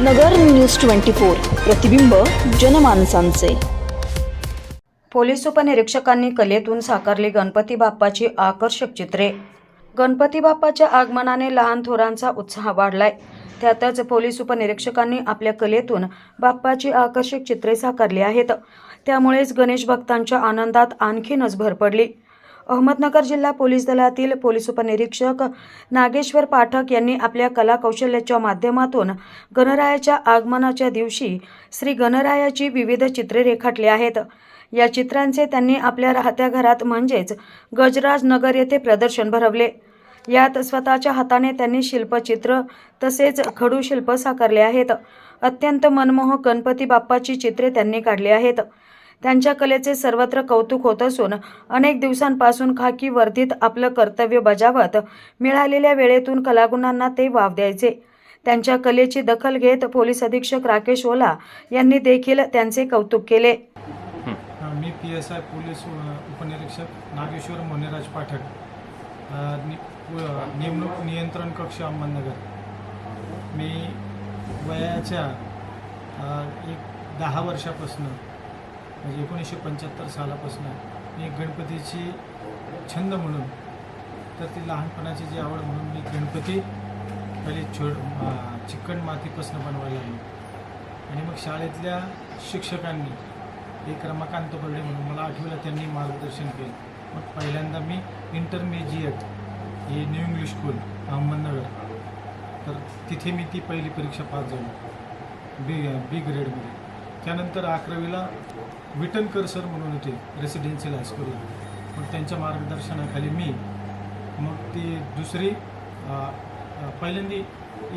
नगर news twenty four प्रतिबिंब जनमानसांचे. Police उपनिरीक्षकांनी कलेतून साकारली गणपती बाप्पाची आकर्षक चित्रे. गणपती बाप्पाच्या आगमनाने लहान थोरांचा उत्साह वाढलाय. त्यातच पोलीस उपनिरीक्षकांनी आपल्या कलेतून बाप्पाची आकर्षक चित्रे साकारली आहेत. त्यामुळेच गणेश भक्तांच्या आनंदात आणखीनच भर पडली. अहमदनगर जिल्हा पोलीस दलातील पोलीस उपनिरीक्षक नागेश्वर पाठक यांनी आपल्या कला कौशल्याच्या माध्यमातून गणरायाच्या आगमनाच्या दिवशी श्री गणरायाची विविध चित्रे रेखाटली आहेत. या चित्रांचे त्यांनी आपल्या राहत्या घरात म्हणजेच गजराज नगर येथे प्रदर्शन भरवले. यात स्वतःच्या हाताने त्यांनी शिल्पचित्र तसेच खडू शिल्प साकारले आहेत. अत्यंत मनमोहक गणपती बाप्पाची चित्रे त्यांनी काढली आहेत. त्यांच्या कलेचे सर्वत्र कौतुक होत असून अनेक दिवसांपासून खाकी वर्दीत आपलं कर्तव्य बजावत मिळालेल्या वेळेतून कलागुणांना ते वाव द्यायचे. त्यांच्या कलेची दखल घेत पोलीस अधीक्षक राकेश ओला यांनी देखील त्यांचे कौतुक केले. मी पी एस आय पोलीस उपनिरीक्षक नागेश्वर मोनेराज पाठक नेमणूक नियंत्रण कक्ष अहमदनगर. मी वयाच्या एक दहा वर्षापासून म्हणजे एकोणीसशे पंच्याहत्तर सालापासून मी गणपतीची छंद म्हणून तर ती लहानपणाची जी आवड म्हणून मी गणपती पहिले छो चिकण मातीपासून बनवायला लागलो. आणि मग शाळेतल्या शिक्षकांनी एक रमाकांत बर्डे म्हणून मला आठवीला त्यांनी मार्गदर्शन केलं. मग पहिल्यांदा मी इंटरमिजिएट ही न्यू इंग्लिश स्कूल अहमदनगर. तर तिथे मी ती पहिली परीक्षा पास झाली बी बी ग्रेडमध्ये त्यानंतर अकरावीला विटनकर सर म्हणून होते रेसिडेन्शियल हायस्कूलला मग त्यांच्या मार्गदर्शनाखाली मी मग ती दुसरी पहिल्यांदी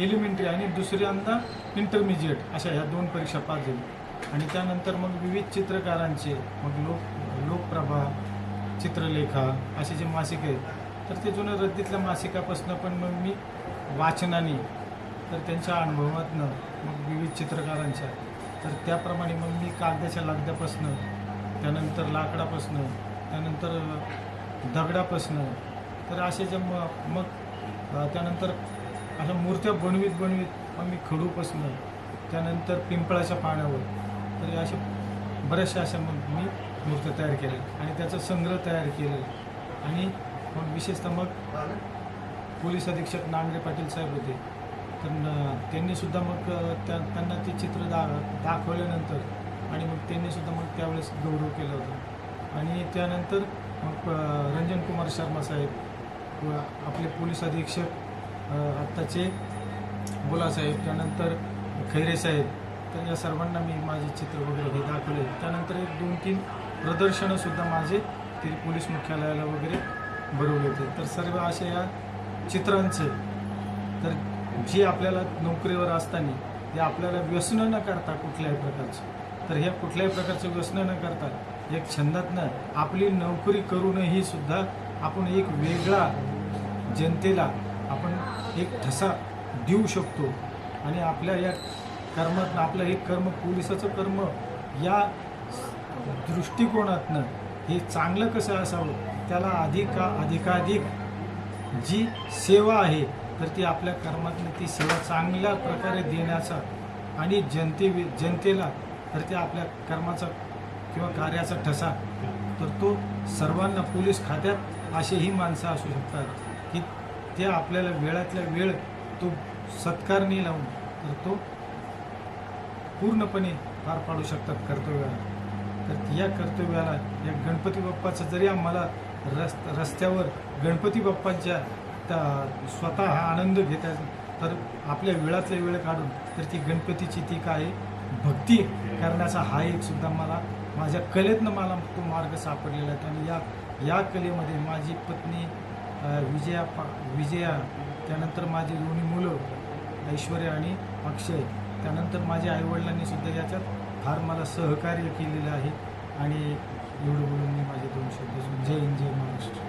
एलिमेंटरी आणि दुसऱ्यांदा इंटरमिजिएट अशा ह्या दोन परीक्षा पास झाली. आणि त्यानंतर मग विविध चित्रकारांचे मग लोक लोकप्रभा चित्रलेखा असे जे मासिक आहेत तर ते जुन्या रद्दीतल्या मासिकापासून पण मग मी वाचनाने तर त्यांच्या अनुभवातनं मग विविध चित्रकारांच्या तर त्याप्रमाणे मग मी कागदाच्या लगद्यापासनं त्यानंतर लाकडापासनं त्यानंतर दगडापासनं तर असे जे म मग त्यानंतर अशा मूर्त्या बनवीत बनवीत मग मी खडूपासनं त्यानंतर पिंपळाच्या पाण्यावर तर असे बऱ्याचशा अशा मग मी मूर्त्या तयार केल्या आणि त्याचा संग्रह तयार केलेला आणि मग विशेषतः मग पोलीस अधीक्षक नांगरे पाटील साहेब होते. तर त्यांनीसुद्धा मग त्या त्यांना ते चित्र दा दाखवल्यानंतर आणि मग त्यांनीसुद्धा मग त्यावेळेस गौरव केला होता. आणि त्यानंतर मग रंजन कुमार शर्मा साहेब व आपले पोलीस अधीक्षक आत्ताचे आत्ताचे बोलासाहेब त्यानंतर खैरे साहेब तर या सर्वांना मी माझे चित्र वगैरे हे दाखवले. त्यानंतर एक दोन तीन प्रदर्शनंसुद्धा माझे ते पोलीस मुख्यालयाला वगैरे भरवले होते. तर सर्व अशा या चित्रांचे तर जी आपल्याला नोकरीवर असताना ते आपल्याला व्यसनं न करता कुठल्याही प्रकारचं. तर हे कुठल्याही प्रकारचं व्यसनं न करता एक छंदातनं आपली नोकरी करूनही सुद्धा आपण एक वेगळा जनतेला आपण एक ठसा देऊ शकतो. आणि आपल्या या कर्मात आपलं हे कर्म पोलिसाचं कर्म या दृष्टिकोनातनं हे चांगलं कसं असावं? त्याला अधिका अधिकाधिक जी सेवा आहे तर ती आपल्या कर्मातली ती सेवा चांगल्या प्रकारे देण्याचा आणि जनते जनतेला तर ते आपल्या कर्माचा किंवा कार्याचा ठसा. तर तो सर्वांना पोलीस खात्यात असेही माणसं असू शकतात. की ते आपल्याला वेळातल्या वेळ तो सत्कारणी लावून तर तो पूर्णपणे पार पाडू शकतात कर्तव्याला. तर या कर्तव्याला या गणपती बाप्पाचं जरी आम्हाला रस् रस्त्यावर गणपती बाप्पांच्या स्वतः हा आनंद घेता तर आपल्या वेळातल्या वेळ काढून तर ती गणपतीची ती काय भक्ती करण्याचा हा एक सुद्धा मला माझ्या कलेतनं मला तो मार्ग सापडलेला आहे. आणि या या कलेमध्ये माझी पत्नी विजया पा विजया त्यानंतर माझी दोन्ही मुलं ऐश्वर्या आणि अक्षय त्यानंतर माझ्या आईवडिलांनी सुद्धा याच्यात फार मला सहकार्य केलेलं आहे. आणि एवढं बोलून मी माझे दोन शब्द जय हिंद जय महाराष्ट्र.